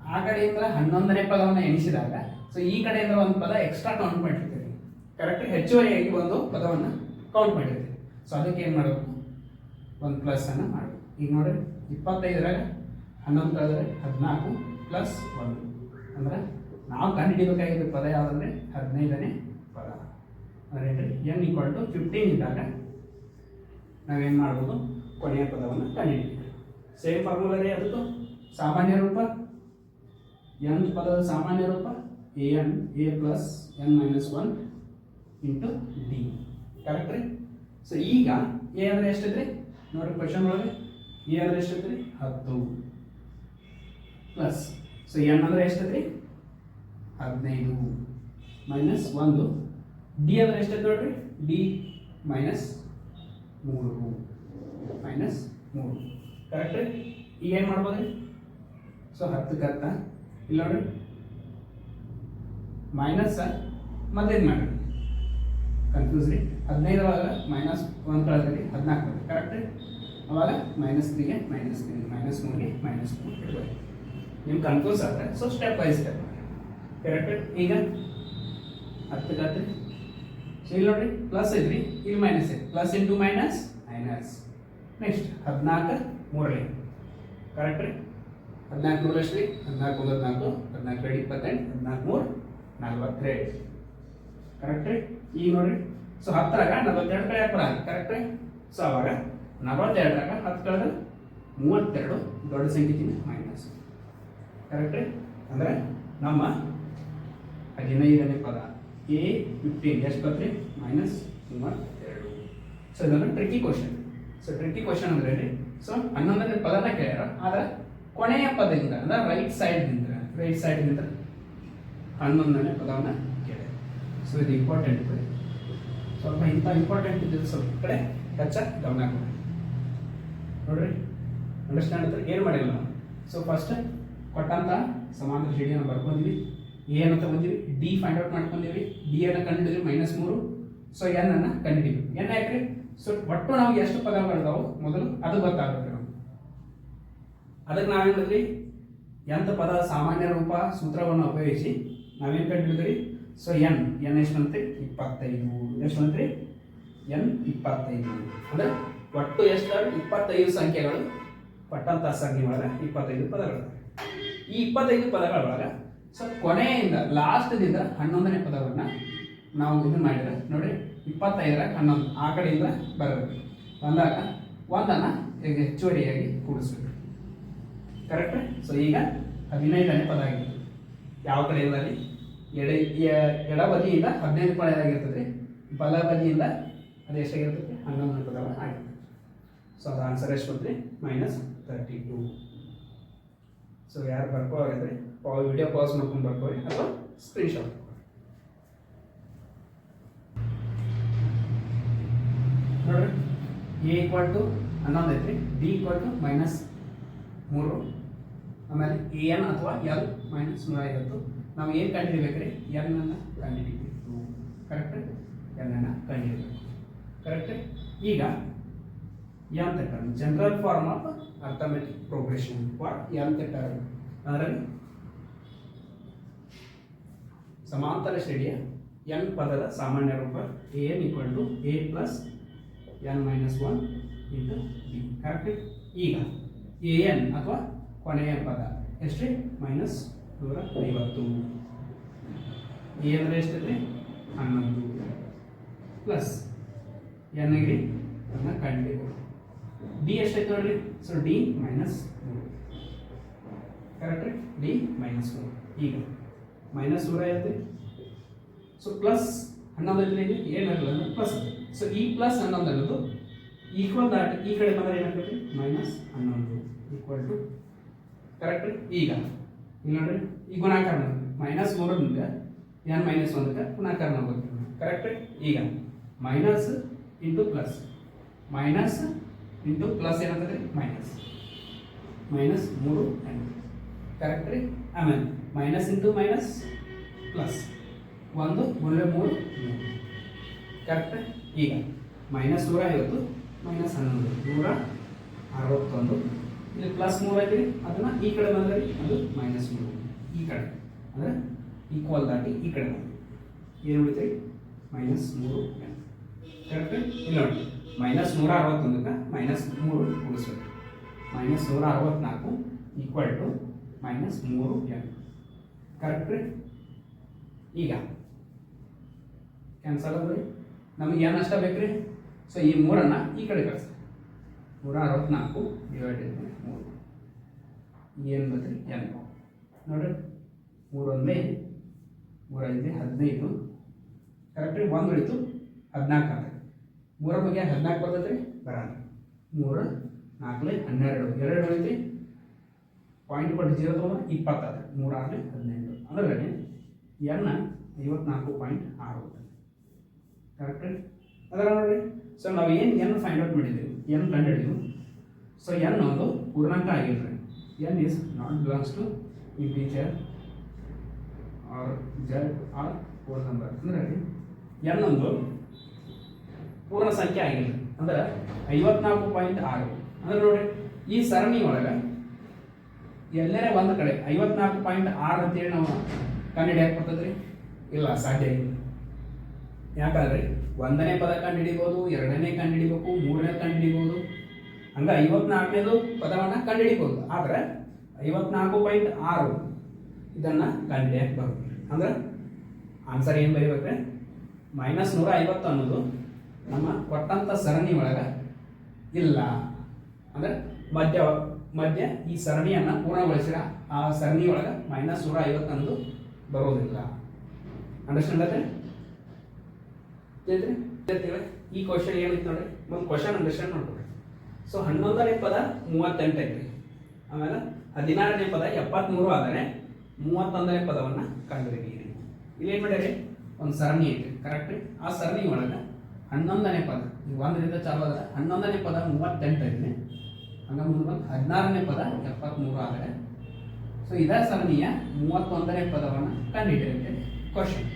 ಆ ಕಡೆಯಿಂದ ಹನ್ನೊಂದನೇ ಪದವನ್ನು ಎಣಿಸಿದಾಗ ಸೊ ಈ ಕಡೆಯಿಂದ ಒಂದು ಪದ ಎಕ್ಸ್ಟ್ರಾ ಕೌಂಟ್ ಮಾಡಿರ್ತೀವಿ ಕರೆಕ್ಟ್ ಹೆಚ್ಚುವರಿಯಾಗಿ ಒಂದು ಪದವನ್ನು ಕೌಂಟ್ ಮಾಡಿರ್ತೀವಿ ಸೊ ಅದಕ್ಕೆ ಏನು ಮಾಡಬೇಕು ಒಂದು ಪ್ಲಸ್ ಅನ್ನು ಮಾಡಬೇಕು. ಈಗ ನೋಡಿ ಇಪ್ಪತ್ತೈದರಾಗ ಹನ್ನೊಂದು ಹದಿನಾಲ್ಕು ಪ್ಲಸ್ ಒಂದು. ಅಂದ್ರೆ ನಾವು ಕಂಡುಹಿಡಿಬೇಕಾಗಿದ್ದ ಪದ ಯಾವುದಂದ್ರೆ? ಹದಿನೈದನೇ ಪದ. ಅಂದ್ರೆ ಎನ್ ಈಕ್ವಲ್ ಟು ಫಿಫ್ಟೀನ್ ಇದ್ದಾಗ ನಾವೇನು ಮಾಡ್ಬೋದು? ಕೊನೆಯ ಪದವನ್ನು ಕಂಡುಹಿಡಿತೀವಿ ಸೇಮ್ ಫಾರ್ಮುಲಾನೇ ಅದಕ್ಕೂ ಸಾಮಾನ್ಯ ರೂಪ. ಎನ್ ಪದದ ಸಾಮಾನ್ಯ ರೂಪ. A n a plus n minus one into d correct ರೀ? ಸೊ ಈಗ ಎ ಅಂದರೆ ಎಷ್ಟಿದ್ರಿ ನೋಡ್ರಿ ಕ್ವಶನ್ ಒಳಗೆ. ಎ ಅಂದರೆ ಐತ್ರಿ ಹತ್ತು. ಪ್ಲಸ್ ಸೊ ಎನ್ ಅಂದರೆ ಎಷ್ಟಿದ್ರಿ ಹದಿನೈದು. ಮೈನಸ್ ಒಂದು. ಡಿ ಅಂದರೆ ಎಷ್ಟೈತೆ ನೋಡ್ರಿ? ಡಿ ಮೈನಸ್ ಮೂರು. ಮೈನಸ್ ಮೂರು. ಕರೆಕ್ಟ್ ರೀ? ಈಗ ಏನು ಮಾಡ್ಬೋದು ಸೊ ಹತ್ತಕ್ಕೆ ಹತ್ತ. ಇಲ್ಲ ನೋಡ್ರಿ? ಮೈನಸ್ ಮತ್ತೆ ಮಾಡ್ರಿ ಕನ್ಫ್ಯೂಸ್ ರೀ. ಹದಿನೈದು ಒಳಗೆ ಮೈನಸ್ ಒಂದು ಕಳೆದ್ರಿ ಹದಿನಾಲ್ಕು ಬರುತ್ತೆ. ಕರೆಕ್ಟ್ ಅವಾಗ ಮೈನಸ್ ತ್ರೀಗೆ ಮೈನಸ್ ತ್ರೀ ಮೈನಸ್ ಮೂರಿಗೆ ಮೈನಸ್ ಮೂರು ಇಡ್ಬೇಕು ನಿಮ್ಗೆ ಕನ್ಫ್ಯೂಸ್ ಆದರೆ so step by step correct ಈಗ ಹತ್ತು ಕತ್ರಿ ಇಲ್ಲಿ ನೋಡ್ರಿ ಪ್ಲಸ್ ಐತ್ರಿ ಇಲ್ಲಿ ಮೈನಸ್ ಐತಿ plus into minus minus next ಹದಿನಾಲ್ಕು ಮೂರಲಿ ಕರೆಕ್ಟ್ ರೀ? ಹದಿನಾಲ್ಕು ನೂರು ಎಷ್ಟು ರೀ ಹದಿನಾಲ್ಕು ಒಂದು ಹದಿನಾಲ್ಕು ಹದಿನಾಲ್ಕು ಎರಡು ಇಪ್ಪತ್ತೆಂಟು, ಹದಿನಾಲ್ಕು ಮೂರು. ನಲ್ವತ್ತೆರಡು. ಕರೆಕ್ಟ್ ಈಗ ನೋಡ್ರಿ. ಸೊ ಹತ್ತರಾಗ ನಲವತ್ತೆರಡು ಕಡೆ ಬರ ಕರೆಕ್ಟ್ ಸೊ ಅವಾಗ ನಲವತ್ತೆರಡರಾಗ ಹತ್ತು ಕಳೆದ ಮೂವತ್ತೆರಡು ದೊಡ್ಡ ಸಂಖ್ಯೆಗಿಂತ ಮೈನಸ್ ಕರೆಕ್ಟ್ ಅಂದರೆ ನಮ್ಮ ಹದಿನೈದನೇ ಪದ. ಎ ಫಿಫ್ಟೀನ್ ಎಷ್ಟು ಬರ್ತದೆ ಮೈನಸ್ ಮೂವತ್ತೆರಡು. ಸೊ ಇದನ್ನು tricky question so tricky question ಅಂದ್ರೆ ರೀ ಸೊ ಹನ್ನೊಂದನೇ ಪದನ ಕೇಳ್ಯಾರ. ಆದ್ರೆ ಕೊನೆಯ ಪದದಿಂದ, ಅಂದ್ರೆ ರೈಟ್ ಸೈಡ್ನಿಂದ ರೈಟ್ ಸೈಡ್ನಿಂದ ಹನ್ನೊಂದನೇ ಪದವನ್ನು ಕೇಳಿ. ಸೊ ಇದು ಇಂಪಾರ್ಟೆಂಟ್ ಸ್ವಲ್ಪ ಇಂಥ ಇಂಪಾರ್ಟೆಂಟ್ ಇದ್ದಿದ್ದು ಸ್ವಲ್ಪ ಕಡೆ ಟಚ್ ಗಮನ ಕೊಡಿ ನೋಡ್ರಿ ಅಂಡರ್ಸ್ಟ್ಯಾಂಡ್ ಅಂದ್ರೆ ಏನು ಮಾಡಿಲ್ಲ ನಾವು? ಸೊ ಫಸ್ಟ್ ಕೊಟ್ಟಂತ ಸಮಾನ ಶ್ರೇಣಿಯನ್ನು ಬರ್ಕೊಂಡಿವಿ. ಏನು ಅಂತ ಬಂದಿವಿ ಡಿ ಫೈಂಡ್ ಔಟ್ ಮಾಡ್ಕೊಂಡಿವಿ ಡಿ ಅನ್ನು ಕಂಡಿಡಿದ್ವಿ ಮೈನಸ್ ಮೂರು. ಸೊ ಎನ್ ಅನ್ನು ಕಂಡುಹಿಡಿದ್ವಿ ಎನ್ ಯಾಕ್ರಿ? ಸೊ ಒಟ್ಟು ನಾವು ಎಷ್ಟು ಪದಗಳಿದಾವು ಮೊದಲು ಅದು ಗೊತ್ತಾಗುತ್ತೆ ನಮ್ಗೆ. ಅದಕ್ಕೆ ನಾವೇನು ಮಾಡಿದ್ರಿ ಎಂತ ಪದ ಸಾಮಾನ್ಯ ರೂಪ ಸೂತ್ರವನ್ನು ಉಪಯೋಗಿಸಿ ನಾವೇನು ಕಂಡುಹಿಡಿದ್ರಿ ಸೊ ಎನ್ ಎನ್ ಎಷ್ಟು ಬಂತ್ರಿ ಇಪ್ಪತ್ತೈದು. ಎಷ್ಟು ಬಂತ್ರಿ ಎನ್ ಇಪ್ಪತ್ತೈದು. ಅಂದ್ರೆ ಒಟ್ಟು ಎಷ್ಟು ಇಪ್ಪತ್ತೈದು ಸಂಖ್ಯೆಗಳು, ಪಟ್ಟಂತ ಸಂಖ್ಯೆ ಒಳಗೆ ಇಪ್ಪತ್ತೈದು ಪದಗಳು. ಈ ಇಪ್ಪತ್ತೈದು ಪದಗಳ ಒಳಗೆ ಸೊ ಕೊನೆಯಿಂದ ಲಾಸ್ಟ್ದಿಂದ ಹನ್ನೊಂದನೇ ಪದವನ್ನು ನಾವು ಇದು ಮಾಡಿದ್ರೆ, ನೋಡಿ, ಇಪ್ಪತ್ತೈದರ ಹನ್ನೊಂದು, ಆ ಕಡೆಯಿಂದ ಬರಬೇಕು. ಬಂದಾಗ ಒಂದನ್ನು ಈಗ ಹೆಚ್ಚುವರಿಯಾಗಿ ಕೂಡಿಸ್ಬೇಕು. ಕರೆಕ್ಟ್ ಸೊ ಈಗ ಹದಿನೈದನೇ ಪದ ಆಗಿತ್ತು. ಯಾವ ಕಡೆ ಅಲ್ಲಿ? ಎಡ ಎಡ ಎಡಬದಿಯಿಂದ ಹದಿನೈದು ಪದ ಆಗಿರ್ತದೆ ಬಲಬದಿಯಿಂದ ಅದು ಎಷ್ಟಾಗಿರ್ತದೆ? ಹನ್ನೊಂದು ಪದ ಆಗಿರ್ತದೆ ಸೊ ಅದು ಆನ್ಸರ್ ಎಷ್ಟು ಬಂದರೆ ಮೈನಸ್ ತರ್ಟಿ ಟು ಸೊ ಯಾರು ಬರ್ಕೋವಾಗಿದ್ರೆ ವಿಡಿಯೋ ಪಾಸ್ ಮಾಡ್ಕೊಂಡು ಬರ್ಕೋರಿ ಅಥವಾ ಸ್ಕ್ರೀನ್ಶಾಟ್ ನೋಡ್ರಿ ಎ ಈಕ್ವಲ್ ಟು ಹನ್ನೊಂದು ಐತ್ರಿ. ಡಿ ಈಕ್ವಲ್ ಟು ಮೈನಸ್ ಮೂರು. ಆಮೇಲೆ ಎ ಎನ್ ಅಥವಾ ಎಲ್ ಮೈನಸ್ ನೂರ ಐವತ್ತು. ನಾವು ಏನು ಕಂಡುಹಿಡಬೇಕ್ರಿ ಎನ್ ಅನ್ನು ಕಂಡುಹಿಡಿಬೇಕು ಕರೆಕ್ಟ್ ಎನ್ ಅನ್ನು ಕಂಡುಹಿಡಿಬೇಕು ಕರೆಕ್ಟ್ ಈಗ n term general form of arithmetic progression for n term ಅದರಲ್ಲಿ ಸಮಾಂತರ ಶ್ರೇಣಿಯ ಎನ್ ಪದದ ಸಾಮಾನ್ಯ ರೂಪ n equal to a plus n minus one into b correct ಈಗ ಎ ಎನ್ ಅಥವಾ ಕೊನೆಯ ಪದ. ಎಷ್ಟು ಮೈನಸ್ ನೂರ ಐವತ್ತು ಎ ಅಂದರೆ ಎಷ್ಟಿದೆ ಹನ್ನೊಂದು. ಪ್ಲಸ್ ಎನ್ಗೆ ಅದನ್ನ ಕಂಡು ಡಿ ಎಷ್ಟೈತೆ ನೋಡ್ರಿ? ಸೊ ಡಿ ಮೈನಸ್ ಮೂರು. ಕರೆಕ್ಟ್ ರೀ? ಡಿ ಮೈನಸ್ ಮೂರು. ಈಗ ಮೈನಸ್ ನೂರ ಐವತ್ತು. ಸೊ ಪ್ಲಸ್ ಹನ್ನೊಂದು ಏನಾಗಲ್ಲ ಅಂದ್ರೆ ಪ್ಲಸ್ ಸೊ ಈ ಪ್ಲಸ್ ಹನ್ನೊಂದು ಅನ್ನೋದು ಈಕ್ವಲ್ ದಾಟ್ ಈ ಕಡೆ ಬಂದರೆ ಏನಾಗ್ತದೆ ಮೈನಸ್ ಹನ್ನೊಂದು ಈಕ್ವಲ್ ಟು ಕರೆಕ್ಟ್ ಈಗ ಇಲ್ಲಿ ನೋಡ್ರಿ ಈ ಗುಣಾಕಾರ ಮೈನಸ್ ಮೂರರಿಂದ ಎನ್ ಮೈನಸ್ ಒಂದಕ್ಕೆ ಗುಣಾಕಾರ ಮಾಡ್ಬೇಕು ಕರೆಕ್ಟ್ ಈಗ minus into plus minus into plus ಏನಾಗ್ತದೆ ಮೈನಸ್ ಮೈನಸ್ ಮೂರು ಎನ್ ಕರೆಕ್ಟ್ ರೀ? ಆಮೇಲೆ ಮೈನಸ್ ಇಂಟು ಮೈನಸ್ ಪ್ಲಸ್ ಒಂದು ಮೂರು ಮೂರು. ಕರೆಕ್ಟ್ ಈಗ ಮೈನಸ್ ನೂರ ಐವತ್ತು ಮೈನಸ್ ಹನ್ನೊಂದು. ನೂರ ಅರವತ್ತೊಂದು. ಇಲ್ಲಿ ಪ್ಲಸ್ ಮೂರು ಆಗಿದೆ ಅದನ್ನ ಈ ಕಡೆ ಬಂದರೆ ಅದು ಮೈನಸ್ ಮೂರು. ಈ ಕಡೆ. ಅಂದರೆ ಈಕ್ವಲ್ ದಾಟಿ ಈ ಕಡೆ ಏನು ಉಳಿತೈತಿ ಮೈನಸ್ ಮೂರು ಕರೆಕ್ಟ್ ಇಲ್ಲ ನೋಡಿ ಮೈನಸ್ ನೂರ ಅರವತ್ತೊಂದಕ್ಕೆ ಮೈನಸ್ ಮೂರು ಉಳಿಸ್ಬೇಕು. ಮೈನಸ್ ನೂರ ಅರವತ್ನಾಲ್ಕು ಈಕ್ವಲ್ ಟು ಮೈನಸ್ ಮೂರು ಎನ್ ಕರೆಕ್ಟ್ ಈಗ. ಕ್ಯಾನ್ಸಲ್ ಅದ ರೀ ನಮಗೆ ಏನಷ್ಟ ಬೇಕು ರೀ ಸೊ ಈ ಮೂರನ್ನು ಈ ಕಡೆ ಕಳಿಸಿ. ನೂರ ಅರವತ್ನಾಲ್ಕು ಡಿವೈಡೆಡ್ ಬೈ ಮೂರು. ಏನು ಬದ್ರಿ ಎನ್? ನೋಡ್ರಿ ಮೂರೊಂದೇ ಮೂರೈದು ಹದಿನೈದು. ಕರೆಕ್ಟ್ರಿ ಒಂದು ಉಳಿತು ಹದಿನಾಲ್ಕು ಅಂತ ಮೂರ ಬಗ್ಗೆ ಹದಿನಾಲ್ಕು ಬರ್ತೈತೆ ರೀ ಬರಲ್ಲ. ಮೂರು, ನಾಲ್ಕಲೆ ಹನ್ನೆರಡು. ಎರಡು ಉಳಿತು ಪಾಯಿಂಟ್ ಕೊಟ್ಟು ಜೀರೋ ತೊಗೊಂಡ್ರೆ ಇಪ್ಪತ್ತಾದ್ರೆ ಮೂರಾರಲೆ ಹದಿನೆಂಟು ಅಂದರೆ ಎನ್ನ ಐವತ್ನಾಲ್ಕು ಪಾಯಿಂಟ್ ಆರು. ಕರೆಕ್ಟ್ ಅದರ ನೋಡ್ರಿ. ಸೊ ನಾವು ಏನು ಏನು ಫೈಂಡ್ ಔಟ್ ಮಾಡಿದ್ದೀವಿ? ಎನ್ ಕಂಡುಹಿಡಿದು. ಸೊ ಎನ್ ಒಂದು ಪೂರ್ಣಾಂಕ ಆಗಿಲ್ರಿ n is not belongs to integer or Z or four number ಅಂದ್ರೆ ಎನ್ ಒಂದು ಪೂರ್ಣ ಸಂಖ್ಯೆ ಆಗಿಲ್ಲ ಅಂದ್ರೆ ಐವತ್ನಾಲ್ಕು ಪಾಯಿಂಟ್ ಆರು. ಅಂದ್ರೆ ನೋಡ್ರಿ ಈ ಸರಣಿ ಒಳಗೆ ಎಲ್ಲರೇ ಒಂದು ಕಡೆ ಐವತ್ನಾಲ್ಕು ಪಾಯಿಂಟ್ ಆರು ಅಂತೇಳಿ ನಾವು ಕಂಡುಹಿಡಿಯಕ್ಕೆ ಬರ್ತದ್ರಿ? ಇಲ್ಲ, ಸಾಧ್ಯ ಇಲ್ಲ. ಯಾಕಂದ್ರೆ ಒಂದನೇ ಪದ ಕಂಡುಹಿಡಿಬೋದು, ಎರಡನೇ ಕಂಡುಹಿಡಿಬೇಕು, ಮೂರನೇ ಕಂಡುಹಿಡಿಬೋದು. ಹಂಗೆ ಐವತ್ನಾಲ್ಕನೇದು ಪದವನ್ನು ಕಂಡುಹಿಡಿಬೋದು. ಆದರೆ ಐವತ್ನಾಲ್ಕು ಪಾಯಿಂಟ್ ಆರು ಇದನ್ನು ಕಂಡುಹಿಡಿಯಕ್ಕೆ ಬರುತ್ತೆ. ಅಂದ್ರೆ ಆನ್ಸರ್ ಏನು ಬರೀಬೇಕ್ರೆ? ಮೈನಸ್ ನೂರ ಐವತ್ತು ಅನ್ನೋದು ನಮ್ಮ ಕೊಟ್ಟಂಥ ಸರಣಿ ಒಳಗೆ ಇಲ್ಲ. ಅಂದರೆ ಮಧ್ಯ ಮಧ್ಯ ಈ ಸರಣಿಯನ್ನು ಪೂರ್ಣಗೊಳಿಸಿದ ಆ ಸರಣಿ ಒಳಗೆ ಮೈನಸ್ ನೂರ ಐವತ್ತು ಅನ್ನೋದು ಬರೋದಿಲ್ಲ. ಅಂಡರ್ಸ್ಟ್ಯಾಂಡ್ ಆದ್ರೆ ತಿಳಿದ್ರಿ ತಿಳಿತೀವಿ ಈ ಕ್ವಶನ್ ಏನೈತೆ ನೋಡ್ರಿ? ಒಂದು ಕ್ವಶನ್ ಅಂಡರ್ಸ್ಟ್ಯಾಂಡ್ ಮಾಡ್ಕೊಡ್ರಿ. ಸೊ ಹನ್ನೊಂದನೇ ಪದ ಮೂವತ್ತೆಂಟು ಐತ್ರಿ. ಆಮೇಲೆ ಹದಿನಾರನೇ ಪದ ಎಪ್ಪತ್ತ್ಮೂರು ಆದರೆ ಮೂವತ್ತೊಂದನೇ ಪದವನ್ನು ಕಂಡುಹಿಡಿಯಿರಿ. ಇಲ್ಲಿ ಏನು ಮಾಡ್ಯಾರಿ? ಒಂದು ಸರಣಿ ಐತ್ರಿ ಕರೆಕ್ಟ್ ಆ ಸರಣಿ ಒಳಗೆ ಹನ್ನೊಂದನೇ ಪದ ಈಗ ಒಂದರಿಂದ ಚಾಲು ಆದರೆ ಹನ್ನೊಂದನೇ ಪದ ಮೂವತ್ತೆಂಟು ಐತಿ ಹಂಗ ಮುಂದೆ ಬಂದು ಹದಿನಾರನೇ ಪದ ಎಪ್ಪತ್ತ್ಮೂರು ಆದರೆ ಸೊ ಇದೇ ಸರಣಿಯ ಮೂವತ್ತೊಂದನೇ ಪದವನ್ನು ಕಂಡುಹಿಡಿಯಿರಿ ಕ್ವಶನ್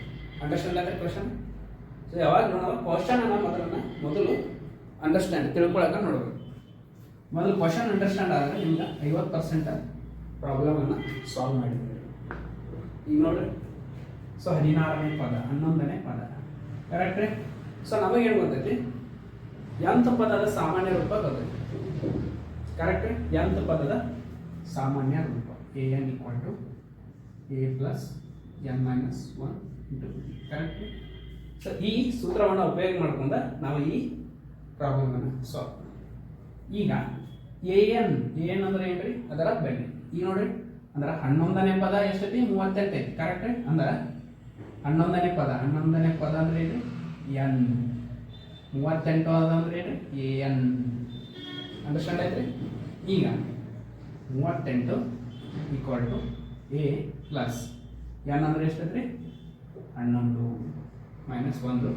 ಅಂಡರ್ಸ್ಟ್ಯಾಂಡ್ ಆದರೆ ಕ್ವಶನ್? ಸೊ ಯಾವಾಗ ನಾವು ಕ್ವಶನ್ ಅನ್ನೋ ಮೊದಲನ್ನ ಮೊದಲು ಅಂಡರ್ಸ್ಟ್ಯಾಂಡ್ ತಿಳ್ಕೊಳಕ ನೋಡ್ಬೇಕು. ಮೊದಲು ಕ್ವಶನ್ ಅಂಡರ್ಸ್ಟ್ಯಾಂಡ್ ಆದರೆ ನಿಮ್ಗೆ ಐವತ್ತು ಪರ್ಸೆಂಟ್ ಪ್ರಾಬ್ಲಮನ್ನು ಸಾಲ್ವ್ ಮಾಡಿದ್ದೀವಿ ಈಗ ನೋಡ್ರಿ ಸೊ ಹದಿನಾರನೇ ಪದ, ಹನ್ನೊಂದನೇ ಪದ. ಕರೆಕ್ಟ್ ರೀ? ಸೊ ನಮಗೇನು ಗೊತ್ತೈತಿ? ಎಂಥ ಪದದ ಸಾಮಾನ್ಯ ರೂಪ ಗೊತ್ತೈತಿ? ಕರೆಕ್ಟ್ ಎಂಥ ಪದದ ಸಾಮಾನ್ಯ ರೂಪ? A N equal to A plus N minus one into correct so ಈ ಸೂತ್ರವನ್ನು ಉಪಯೋಗ ಮಾಡಿಕೊಂಡು ನಾವು ಈ ಪ್ರಾಬ್ಲಮನ್ನು ಸಾಲ್ವ್ ಈಗ ಎ ಎನ್ ಎ ಎನ್ ಅಂದ್ರೆ ಏನ್ರಿ? ಅದರ ಬೆಲೆ. ಈಗ ನೋಡ್ರಿ, ಅಂದ್ರೆ ಹನ್ನೊಂದನೇ ಪದ ಎಷ್ಟೈತಿ? ಮೂವತ್ತೆಂಟು ಐತಿ ಕರೆಕ್ಟ್ ಅಂದ್ರೆ ಹನ್ನೊಂದನೇ ಪದ. ಹನ್ನೊಂದನೇ ಪದ ಅಂದ್ರೆ ಏನ್ರಿ? ಎನ್ ಮೂವತ್ತೆಂಟು ಅದ ಅಂದ್ರೆ ಏನ್ರಿ? ಎ ಎನ್ ಅಂಡರ್ಸ್ಟ್ಯಾಂಡ್ ಐತ್ರಿ ಈಗ, ಮೂವತ್ತೆಂಟು equal to a plus n ಅಂದ್ರೆ ಎಷ್ಟೈತ್ರಿ? ಹನ್ನೊಂದು. ಮೈನಸ್ ಒಂದು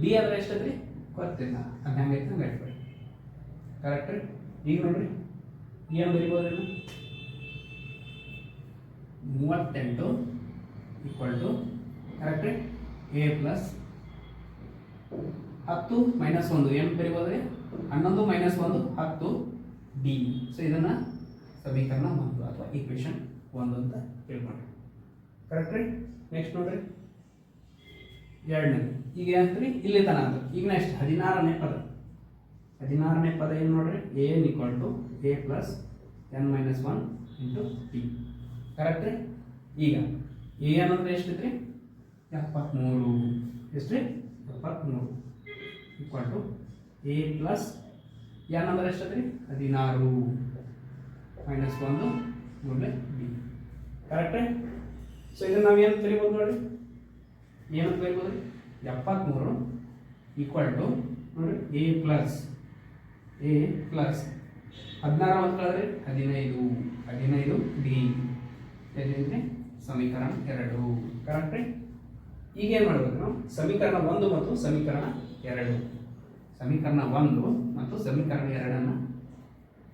ಬಿ ಅಂದ್ರೆ ಅದ್ರಿ ಗೊತ್ತಿಲ್ಲ ಅದು ಹೆಂಗೈತೆ ಹಂಗೆ ಇಟ್ಬಿಡಿ ಕರೆಕ್ಟ್ ಈಗ ನೋಡ್ರಿ. ಏನು ಬರಿಬೋದು ಏನು ಮೂವತ್ತೆಂಟು equal to correct a plus ಹತ್ತು ಮೈನಸ್ ಒಂದು. ಏನು ಬರಿಬೋದು ರೀ? ಹನ್ನೊಂದು ಮೈನಸ್ ಒಂದು, ಹತ್ತು ಡಿ ಸೊ ಇದನ್ನು ಸಮೀಕರಣ ಒಂದು ಅಥವಾ ಈಕ್ವೇಷನ್ ಒಂದು ಅಂತ ತಿಳ್ಕೊಂಡ್ರಿ. ಕರೆಕ್ಟ್ ರೀ? ನೆಕ್ಸ್ಟ್ ನೋಡ್ರಿ. ಎರಡನೇದು ಈಗ ಏನಂತ್ರಿ ಇಲ್ಲಿ ತನ ಅಂತ. ಈಗ ನೆಕ್ಸ್ಟ್ ಹದಿನಾರನೇ ಪದ. ಹದಿನಾರನೇ ಪದ ಏನು ನೋಡ್ರಿ? A n equal to a plus n minus one into t correct ರೀ? ಈಗ ಎ ಎಷ್ಟು ಎಷ್ಟೈತ್ರಿ ಎಪ್ಪತ್ತ್ಮೂರು ಎಷ್ಟು ರೀ? ಎಪ್ಪತ್ತ್ಮೂರು equal to a plus n ಅಂದ್ರೆ ಎಷ್ಟೈತ್ರಿ ಹದಿನಾರು. ಮೈನಸ್ ಒಂದು ಮೂರನೇ ಬಿ ಕರೆಕ್ಟ್ ರೀ? ಸೊ ಇದನ್ನು ನಾವು ಏನು ತಿಳಿಬೋದು ನೋಡಿ ಏನಂತ ಬೇಕು ರೀ ಎಪ್ಪತ್ತ್ಮೂರು ಈಕ್ವಲ್ ಟು ನೋಡಿ ಎ ಪ್ಲಸ್ ಎ ಪ್ಲಸ್ ಹದಿನಾರು ಅಂತ ಹೇಳಿದ್ರೆ ಹದಿನೈದು. ಹದಿನೈದು ಡಿ ಎಲ್ಲಿಂದ್ರೆ ಸಮೀಕರಣ ಎರಡು. ಕರೆಕ್ಟ್ ರೀ? ಈಗ ಏನು ಮಾಡ್ಬೇಕು ನಾವು? ಸಮೀಕರಣ ಒಂದು ಮತ್ತು ಸಮೀಕರಣ ಎರಡು. ಸಮೀಕರಣ ಒಂದು ಮತ್ತು ಸಮೀಕರಣ ಎರಡನ್ನು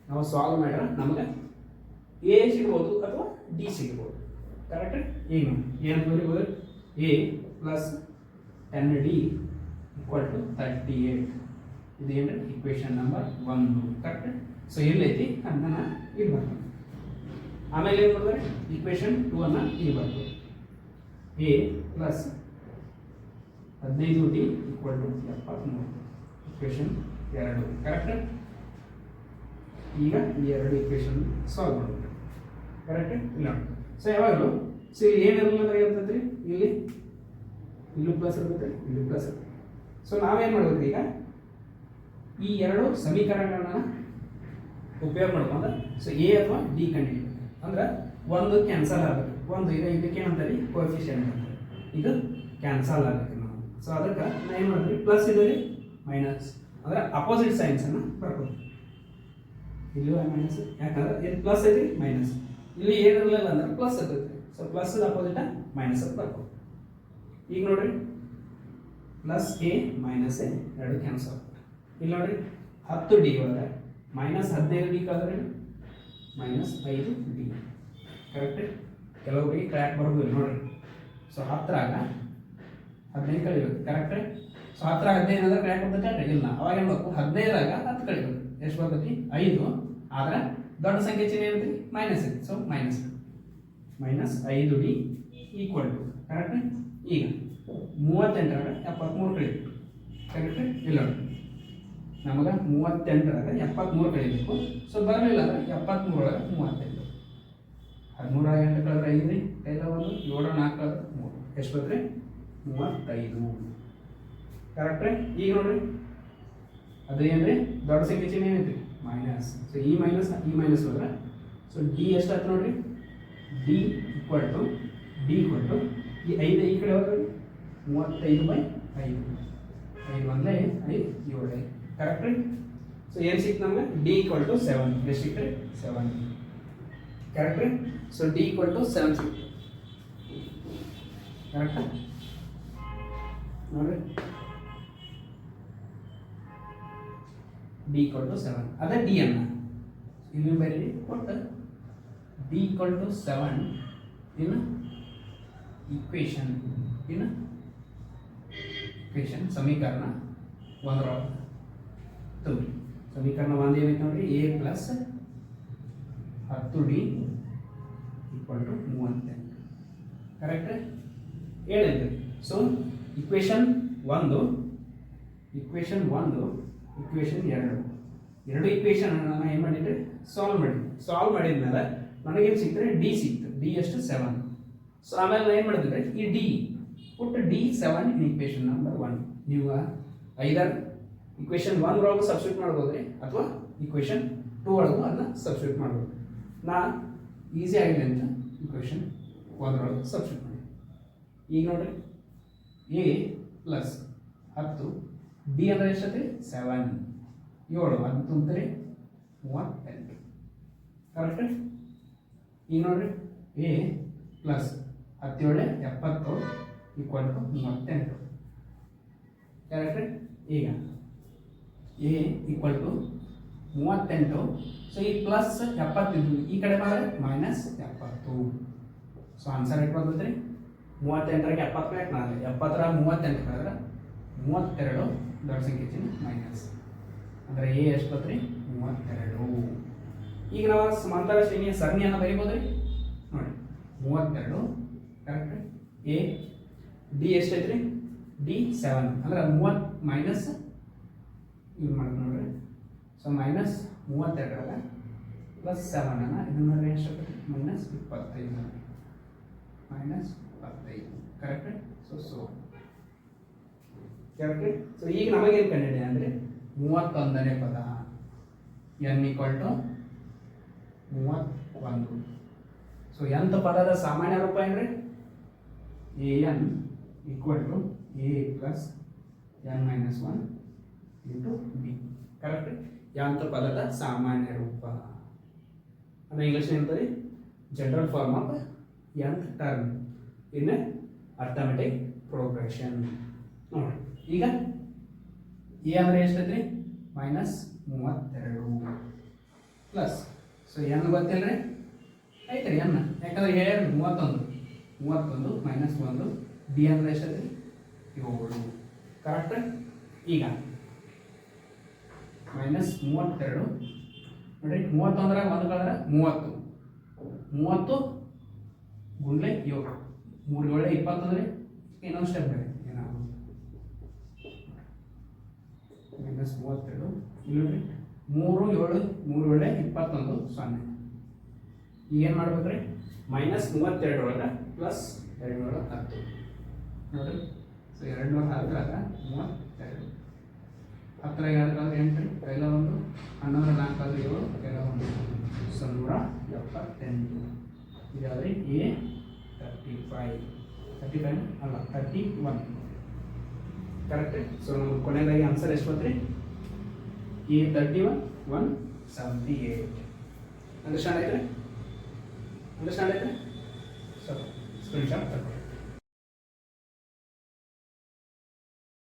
ನಾವು ಸಾಲ್ವ್ ಮಾಡ್ರೆ ನಮಗೆ ಎ ಸಿಗ್ಬೋದು ಅಥವಾ ಡಿ ಸಿಗ್ಬೋದು. ಕರೆಕ್ಟ್ ಈಗ ಏನು ಬರೀಬೋದು a plus ten d equal to thirty eight ಇದು ಏನು ಇಕ್ವೇಶನ್ ನಂಬರ್ ಒಂದು. ಕರೆಕ್ಟ್ ಸೊ ಎಲ್ಲೈತಿ ಅದನ್ನ ಇಲ್ಲಿ ಬರ್ತದೆ. ಆಮೇಲೆ ಏನು ಮಾಡಿದ್ರೆ ಇಕ್ವೇಶನ್ ಟೂ ಅನ್ನ ಇಲ್ಲಿ ಬರ್ತದೆ. ಎ ಪ್ಲಸ್ ಹದಿನೈದು ಡಿ ಈಕ್ವಲ್ ಟು ಎಪ್ಪತ್ತ್ಮೂರು ಇಕ್ವೇಶನ್ ಎರಡು. ಕರೆಕ್ಟ್ ಈಗ ಈ ಎರಡು ಇಕ್ವೇಶನ್ ಸಾಲ್ವ್ ಮಾಡಬೇಕು. ಕರೆಕ್ಟ್ ಇಲ್ಲ. ಸೊ ಯಾವಾಗಲೂ ಸೊ ಇಲ್ಲಿ ಏನಿರಲಿಲ್ಲ ಅಂದ್ರೆ ಇಲ್ಲಿ ಇಲ್ಲೂ ಪ್ಲಸ್ ಇರುತ್ತೆ ಇಲ್ಲೂ ಪ್ಲಸ್ ಇರುತ್ತೆ ಸೊ ನಾವೇನು ಮಾಡ್ಬೇಕು ಈಗ? ಈ ಎರಡು ಸಮೀಕರಣಗಳನ್ನ ಉಪಯೋಗ ಮಾಡ್ಕೊಂಡು ಸೊ ಎ ಅಥವಾ ಡಿ ಕಂಡು ಅಂದ್ರೆ ಒಂದು ಕ್ಯಾನ್ಸಲ್ ಆಗಬೇಕು. ಒಂದು ಈಗ ಇದಕ್ಕೆ ಏನಂತಾರೆ? ಕೋಫಿಷಿಯಂಟ್ ಇದು ಕ್ಯಾನ್ಸಲ್ ಆಗಬೇಕು ನಾವು. ಸೊ ಅದಕ್ಕೆ ನಾ ಏನು ಮಾಡ್ತೀವಿ ಪ್ಲಸ್ ಇದರಲ್ಲಿ ಮೈನಸ್ ಅಂದ್ರೆ ಅಪೋಸಿಟ್ ಸೈನ್ಸನ್ನು ಬರ್ಬೋದು ಇಲ್ಲಿ ಮೈನಸ್ ಯಾಕಂದ್ರೆ ಇಲ್ಲಿ ಪ್ಲಸ್ ಐತಿ ಮೈನಸ್ ಇಲ್ಲಿ ಏನಿರಲಿಲ್ಲ ಅಂದ್ರೆ ಪ್ಲಸ್ ಇರ್ತೈತಿ. ಸೊ ಪ್ಲಸ್ ಅಪೋಸಿಟ್ ಮೈನಸ್ ಬರ್ಬೋದು ಈಗ ನೋಡ್ರಿ. ಪ್ಲಸ್ ಎ ಮೈನಸ್ ಎ ಎರಡು ಕ್ಯಾನ್ಸಲ್ ಇಲ್ಲಿ ನೋಡ್ರಿ, ಹತ್ತು ಡಿ ಒಳಗೆ ಮೈನಸ್ ಹದಿನೈದು ಡಿ ಕಳೆದ್ರೆ ಮೈನಸ್ ಐದು ಡಿ ಕರೆಕ್ಟ್ ಕೆಲವೊಬ್ಬರಿಗೆ ಕ್ರ್ಯಾಕ್ ಬರ್ಬೋದು ನೋಡ್ರಿ. ಸೊ ಹತ್ತರಾಗ ಹದಿನೈದು ಕಳಿಬೇಕು ಕರೆಕ್ಟ್ ಸೊ ಹತ್ತರ ಹದಿನೈದು ಅಂದ್ರೆ ಕ್ರ್ಯಾಕ್ ಬರ್ತೈತೆ ಇಲ್ಲ. ಅವಾಗ ಏನು ಬೇಕು ಹದಿನೈದರಾಗ ಹತ್ತು ಕಳಿಬೇಕು ಎಷ್ಟು ಬರ್ತೈತಿ? ಐದು. ಆದ್ರೆ ದೊಡ್ಡ ಸಂಖ್ಯೆ ಚಿಹ್ನೆ ಏನಿದೆ ಮೈನಸ್ ಇದೆ ಸೊ ಮೈನಸ್ ಮೈನಸ್ ಐದು ಡಿ ಈಕ್ವಲ್ ಟು ಕರೆಕ್ಟ್ ಈಗ ಮೂವತ್ತೆಂಟರಾಗ ಎಪ್ಪತ್ತ್ಮೂರು ಕಳಿಬೇಕು. ಕರೆಕ್ಟ್? ಇಲ್ಲ ನಮಗೆ ಮೂವತ್ತೆಂಟರಾಗ ಎಪ್ಪತ್ತ್ಮೂರು ಕಳಿಬೇಕು. ಸೊ, ಬರಲಿಲ್ಲ ಅಂದ್ರೆ ಎಪ್ಪತ್ತ್ಮೂರೊಳಗೆ ಮೂವತ್ತೆಂಟು. ಹದಿಮೂರ ಎಂಟು ಕಳೆದ್ರೆ ಐದು ರೀ ಕೈಲ ಒಂದು ಏಳು ನಾಲ್ಕು ಕಳೆದ್ರೆ ಮೂರು. ಎಷ್ಟು ಬಂದ್ರೆ ಮೂವತ್ತೈದು. ಕರೆಕ್ಟ್? ರೀ ಈಗ ನೋಡ್ರಿ. ಅದು ರೀ ದೊಡ್ಡ ಸಂಖ್ಯೆ ಚಿಹ್ನೆ ಏನೈತಿ ಮೈನಸ್. ಸೊ, ಈ ಮೈನಸ್ ಈ ಮೈನಸ್ ಹೋದ್ರೆ, ಸೊ, ಡಿ ಎಷ್ಟು ಆಯ್ತು ನೋಡ್ರಿ? D equal to, d equal to ಈ ಐದು ಈ ಕಡೆ ಹೋಗ್ರಿ ಮೂವತ್ತೈದು ಬೈ ಐದು. ಐದು ಒಂದೇ ಐದು ಏಳು ಐದು. ಕರೆಕ್ಟ್ ರೀ? ಸೊ ಏನು ಸಿಕ್ತು ನಮಗೆ? ಡಿ ಈಕ್ವಲ್ ಟು ಸೆವೆನ್ ಎಷ್ಟು ಸಿಕ್ತು ಸೆವೆನ್ ಕರೆಕ್ಟ್ ರೀ? So d equal to seven ಸಿಕ್ತು. ಕರೆಕ್ಟ್ ನೋಡ್ರಿ. ಡಿ ಈಕ್ವಲ್ ಟು ಸೆವೆನ್ ಅದೇ ಡಿ ಅನ್ನ. ಇಲ್ಲಿ ಬರೀರಿ ಕೊಟ್ಟು ಡಿ ಈಕ್ವಲ್ ಟು ಸೆವೆನ್ ಇನ್ನು ಇಕ್ವೇಶನ್ ಇನ್ನು ಇಕ್ವೇಶನ್ ಸಮೀಕರಣ ಒಂದರೊಳಗೆ ತುಂಬಿ ಸಮೀಕರಣ ಒಂದು ಏನೈತೆ ನೋಡ್ರಿ? ಎ ಪ್ಲಸ್ ಹತ್ತು ಡಿ ಈಕ್ವಲ್ ಟು ಮೂವತ್ತೆಂಟು ಕರೆಕ್ಟ್ ಹೇಳಿದ್ರಿ ಸೊ ಇಕ್ವೇಶನ್ ಒಂದು ಇಕ್ವೇಶನ್ ಒಂದು ಇಕ್ವೇಶನ್ ಎರಡು. ಎರಡು ಇಕ್ವೇಶನ್ ನಾನು ಏನು ಮಾಡಿದ್ರೆ ಸಾಲ್ವ್ ಮಾಡಿದ್ವಿ ಸಾಲ್ವ್ ಮಾಡಿದ್ಮೇಲೆ ನನಗೇನು ಸಿಕ್ತರೆ ಡಿ ಸಿಕ್ತು. ಡಿ ಎಷ್ಟು ಸೆವೆನ್ ಸೊ ಆಮೇಲೆ ಏನು ಮಾಡಿದ್ರೆ ಈ d put d seven in equation number one ನೀವು ಐದರ್ ಇಕ್ವೇಶನ್ ಒನ್ ಒಳಗೂ ಸಬ್ಸ್ಟ್ಯೂಟ್ ಮಾಡ್ಬೋದು ರೀ ಅಥವಾ ಇಕ್ವೇಶನ್ ಟೂ ಒಳಗೂ ಅದನ್ನ ಸಬ್ಸ್ಟ್ಯೂಟ್ ಮಾಡ್ಬೋದು. ನಾ ಈಸಿ ಆಗಿದೆ ಅಂತ ಇಕ್ವೇಶನ್ ಒಂದರೊಳಗೆ ಸಬ್ಸ್ಟ್ಯೂಟ್ ಮಾಡಿ. ಈಗ ನೋಡ್ರಿ ಎ ಪ್ಲಸ್ ಹತ್ತು ಡಿ ಅಂದ್ರೆ ಎಷ್ಟೈತಿ ಸೆವೆನ್ ಏಳು, ಹತ್ತು ತುಂಬ್ತಾರೆ ಮೂವತ್ತೆಂಟು. ಕರೆಕ್ಟ್ ಈಗ ನೋಡ್ರಿ ಎ ಪ್ಲಸ್ ಹತ್ತೇಳು ಎಪ್ಪತ್ತು ಈಕ್ವಲ್ ಟು ಮೂವತ್ತೆಂಟು. ಕರೆಕ್ಟ್ ಈಗ ಎ ಈಕ್ವಲ್ ಟು ಮೂವತ್ತೆಂಟು. ಸೊ ಈ ಪ್ಲಸ್ ಎಪ್ಪತ್ತಿದ್ದು ಈ ಕಡೆ ಬಂದರೆ ಮೈನಸ್ ಎಪ್ಪತ್ತು. ಸೊ ಆನ್ಸರ್ ಎಷ್ಟು ಬರ್ತೈತೆ ರೀ ಮೂವತ್ತೆಂಟರಾಗ ಎಪ್ಪತ್ತು ಯಾಕೆ ನಾನು ಎಪ್ಪತ್ತರ ಮೂವತ್ತೆಂಟು ಕಳೆದ್ರೆ ಮೂವತ್ತೆರಡು. ದೊಡ್ಡ ಸಂಖ್ಯೆ ಚಿಹ್ನೆ ಮೈನಸ್ ಅಂದರೆ ಎ ಎಷ್ಟು ಬರ್ತರಿ ಮೂವತ್ತೆರಡು. ಈಗ ನಾವು ಸಮಾಂತರ ಶ್ರೇಣಿಯ ಸರಣಿಯನ್ನು ಬರೀಬೋದ್ರಿ? ರೀ ನೋಡಿ, ಮೂವತ್ತೆರಡು. ಕರೆಕ್ಟ್ ಎ ಡಿ ಎಷ್ಟೈತ್ರಿ ಡಿ ಸೆವೆನ್ ಅಂದ್ರೆ ಮೂವತ್ತು ಮೈನಸ್ ಇದು ಮಾಡಿ ನೋಡ್ರಿ. ಸೊ ಮೈನಸ್ ಮೂವತ್ತೆರಡರ ಪ್ಲಸ್ ಸೆವೆನ್ ಇದು ನೋಡ್ರಿ ಎಷ್ಟು ಮೈನಸ್ ಇಪ್ಪತ್ತೈದು. ಮೈನಸ್ ಇಪ್ಪತ್ತೈದು. Correct so so correct so ಈಗ ನಮಗೇನು ಕಂಡಿದೆ ಅಂದರೆ ಮೂವತ್ತೊಂದನೇ ಪದ. ಎನ್ ಈಕ್ವಲ್ ಟು ಮೂವತ್ತೊಂದು. ಸೊ ಎಂಥ ಪದದ ಸಾಮಾನ್ಯ ರೂಪ ಏನ್ರಿ? A n equal to a plus n minus one into b correct nth ಪದದ ಸಾಮಾನ್ಯ ರೂಪ. ಅಂದರೆ ಇಂಗ್ಲೀಷ್ ಏನಂತಾರೆ general form of nth term in arithmetic progression ನೋಡಿ ಈಗ ಎ ಅಂದರೆ ಎಷ್ಟೈತ್ರಿ? ಮೈನಸ್ ಮೂವತ್ತೆರಡು ಪ್ಲಸ್ ಸೊ ಎನ್ ಗೊತ್ತಿಲ್ಲ ರೀ ಐತ್ರಿ ಎನ್ ಯಾಕಂದ್ರೆ ಎರಡು ಮೂವತ್ತೊಂದು. ಮೂವತ್ತೊಂದು ಮೈನಸ್ ಒಂದು ಡಿ ಅಂದ್ರೆ ಎಷ್ಟು ಏಳು. ಕರೆಕ್ಟ್ ಈಗ ಮೈನಸ್ ಮೂವತ್ತೆರಡು. ನೋಡ್ರಿ ಮೂವತ್ತೊಂದರಾಗ ಒಂದು ಕಳೆದ್ರೆ ಮೂವತ್ತು. ಮೂವತ್ತು ಗುಂಡ್ಲೆ ಏಳು. ಮೂರು ಏಳೆ ಇಪ್ಪತ್ತಂದ್ರೆ ಇನ್ನೊಂದು ಸ್ಟೆಪ್ ಬೇರೆ. ಏನಾಗ ಮೈನಸ್ ಮೂವತ್ತೆರಡು. ಇಲ್ಲಿ ಮೂರು, ಏಳು, ಮೂರು ಏಳೆ ಇಪ್ಪತ್ತೊಂದು, ಸೊನ್ನೆ. ಏನು ಮಾಡ್ಬೇಕ್ರಿ? ಮೈನಸ್ ಮೂವತ್ತೆರಡು ಒಳಗೆ ಪ್ಲಸ್ ಎರಡು ನೂರ ಹತ್ತು. ನೋಡಿರಿ ಸೊ ಎರಡು ನೂರ ಹತ್ತರಾಗ ಮೂವತ್ತೆರಡು. ಹತ್ತರ ಎರಡರಾದ್ರೆ ಎಂಟು ಎಲ್ಲ ಒಂದು, ಹನ್ನೊಂದರ ನಾಲ್ಕಾದ್ರೆ ಏಳು ಎಲ್ಲ ಒಂದು ಸೊ ನೂರ ಎಪ್ಪತ್ತೆಂಟು. ಇದಾದರೆ a thirty five thirty five ಅಲ್ಲ ತರ್ಟಿ ಒನ್ ಕರೆಕ್ಟ್ ಸೊ ನಮ್ಗೆ ಕೊನೆಯದಾಗಿ ಆನ್ಸರ್ ಎಷ್ಟು ಬಂತ್ರಿ? A thirty one one seventy eight understand ಆಯ್ತು? ಅಂಡರ್ಸ್ಟ್ಯಾಂಡ್ ಆಯ್ತು? So Solution